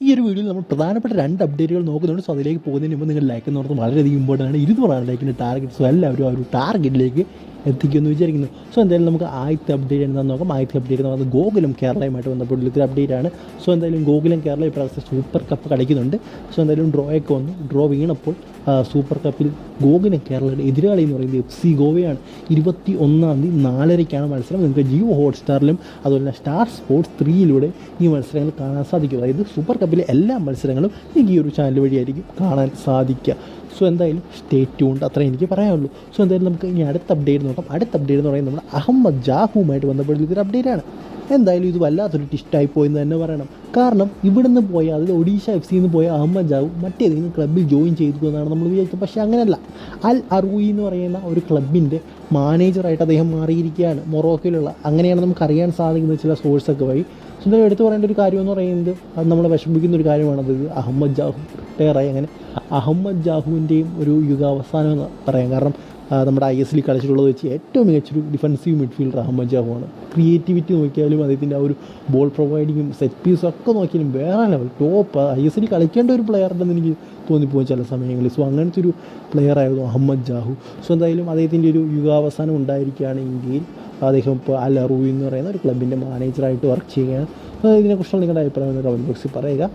ഈ ഒരു വീഡിയോയിൽ നമ്മൾ പ്രധാനപ്പെട്ട രണ്ട് അപ്ഡേറ്റുകൾ നോക്കുന്നുണ്ട്. സോ അതിലേക്ക് പോകുന്നതിന് മുമ്പ് നിങ്ങൾ ലൈക്ക് എന്ന് പറഞ്ഞാൽ വളരെയധികം ഇമ്പോർട്ടന്റ് ആണ്. ഇരുന്നൂറാണ് ലൈക്കിന്റെ ടാർഗറ്റ് സോ എല്ലാവരും ആ ഒരു ടാർഗറ്റിലേക്ക് എത്തിക്കുമെന്ന് വിചാരിക്കുന്നു. സോ എന്തായാലും നമുക്ക് ആദ്യത്തെ അപ്ഡേറ്റ് എന്താണെന്ന് നോക്കാം. ആദ്യത്തെ അപ്ഡേറ്റ് പറയുന്നത് ഗോകുലം കേരളയുമായിട്ട് ബന്ധപ്പെട്ടുള്ള ഒരു അപ്ഡേറ്റ് ആണ്. സോ എന്തായാലും ഗോകുലം കേരള ഇപ്രാവശ്യത്തെ സൂപ്പർ കപ്പ് കളിക്കുന്നുണ്ട്. സോ എന്തായാലും ഡ്രോയൊക്കെ വന്നു. ഡ്രോ വീണപ്പോൾ സൂപ്പർ കപ്പിൽ ഗോകുലം കേരളയുടെ എതിരാളി എന്ന് പറയുന്നത് എഫ് സി ഗോവയാണ്. ഇരുപത്തി ഒന്നാം തീയതി നാലരയ്ക്കാണ് മത്സരം. നിങ്ങൾക്ക് ജിയോ ഹോട്ട്സ്റ്റാറിലും അതുപോലെ തന്നെ സ്റ്റാർ സ്പോർട്സ് ത്രീയിലൂടെ ഈ മത്സരങ്ങൾ കാണാൻ സാധിക്കും. അതായത് സൂപ്പർ കപ്പിലെ എല്ലാ മത്സരങ്ങളും എനിക്ക് ഈ ഒരു ചാനൽ വഴിയായിരിക്കും കാണാൻ സാധിക്കുക. സോ എന്തായാലും സ്റ്റേറ്റ് ട്യൂൺഡ് അത്രേ എനിക്ക് പറയാനുള്ളൂ. സോ എന്തായാലും നമുക്ക് ഇനി അടുത്ത അപ്ഡേറ്റ് നോക്കാം. അടുത്ത അപ്ഡേറ്റ് എന്ന് പറയുന്നത് നമ്മുടെ അഹമ്മദ് ജാഹുമായിട്ട് ബന്ധപ്പെട്ടുള്ള ഒരു അപ്ഡേറ്റ് ആണ്. എന്തായാലും ഇത് വല്ലാത്തൊരു ടിസ്റ്റായി പോയെന്ന് തന്നെ പറയണം. കാരണം ഇവിടുന്ന് പോയ അതിൽ ഒഡീഷ എഫ് സിന്ന് പോയ അഹമ്മദ് ജാഹു മറ്റേതെങ്കിലും ക്ലബ്ബിൽ ജോയിൻ ചെയ്തു എന്നാണ് നമ്മൾ വിചാരിച്ചത്. പക്ഷേ അങ്ങനെയല്ല. അൽ അറൂയി എന്ന് പറയുന്ന ഒരു ക്ലബിന്റെ മാനേജറായിട്ട് അദ്ദേഹം മാറിയിരിക്കുകയാണ് മൊറോക്കോയിലുള്ള. അങ്ങനെയാണ് നമുക്ക് അറിയാൻ സാധിക്കുന്ന ചില സോഴ്സൊക്കെ വഴി. സുന്ദരം എടുത്തു പറയേണ്ട ഒരു കാര്യം എന്ന് പറയുന്നത് അത് നമ്മളെ വിഷമിക്കുന്ന ഒരു കാര്യമാണത് അഹമ്മദ് ജാഹു. റിട്ടയറായി അങ്ങനെ അഹമ്മദ് ജാഹുവിന്റെയും ഒരു യുഗാവസാനം എന്ന് പറയാം. കാരണം നമ്മുടെ ഐ എസ് എല്ലിൽ കളിച്ചിട്ടുള്ളത് വെച്ച് ഏറ്റവും മികച്ചൊരു ഡിഫൻസീവ് മിഡ്ഫീൽഡർ അഹമ്മദ് ജാഹുവാണ്. ക്രിയേറ്റിവിറ്റി നോക്കിയാലും അദ്ദേഹത്തിന്റെ ആ ഒരു ബോൾ പ്രൊവൈഡിങ്ങും സെറ്റ് പീസും ഒക്കെ നോക്കിയാലും വേറെ ലെവൽ ടോപ്പ് ഐ എസ് എല്ലിൽ കളിക്കേണ്ട ഒരു പ്ലെയർ ഉണ്ടെന്ന് എനിക്ക് തോന്നിപ്പോകും ചില സമയങ്ങളിൽ. സോ അങ്ങനത്തെ ഒരു പ്ലെയർ ആയിരുന്നു അഹമ്മദ് ജാഹു. സോ എന്തായാലും അദ്ദേഹത്തിന്റെ ഒരു യുഗാവസാനം ഉണ്ടായിരിക്കുകയാണ് ഇന്ത്യയിൽ അദ്ദേഹം ഇപ്പോൾ അൽ അറൂയി എന്ന് പറയുന്ന ഒരു ക്ലബിന്റെ മാനേജറായിട്ട് വർക്ക് ചെയ്യുകയാണ്. ഇതിനെക്കുറിച്ചുള്ള നിങ്ങളുടെ അഭിപ്രായം കമന്റ് ബോക്സിൽ പറയുക.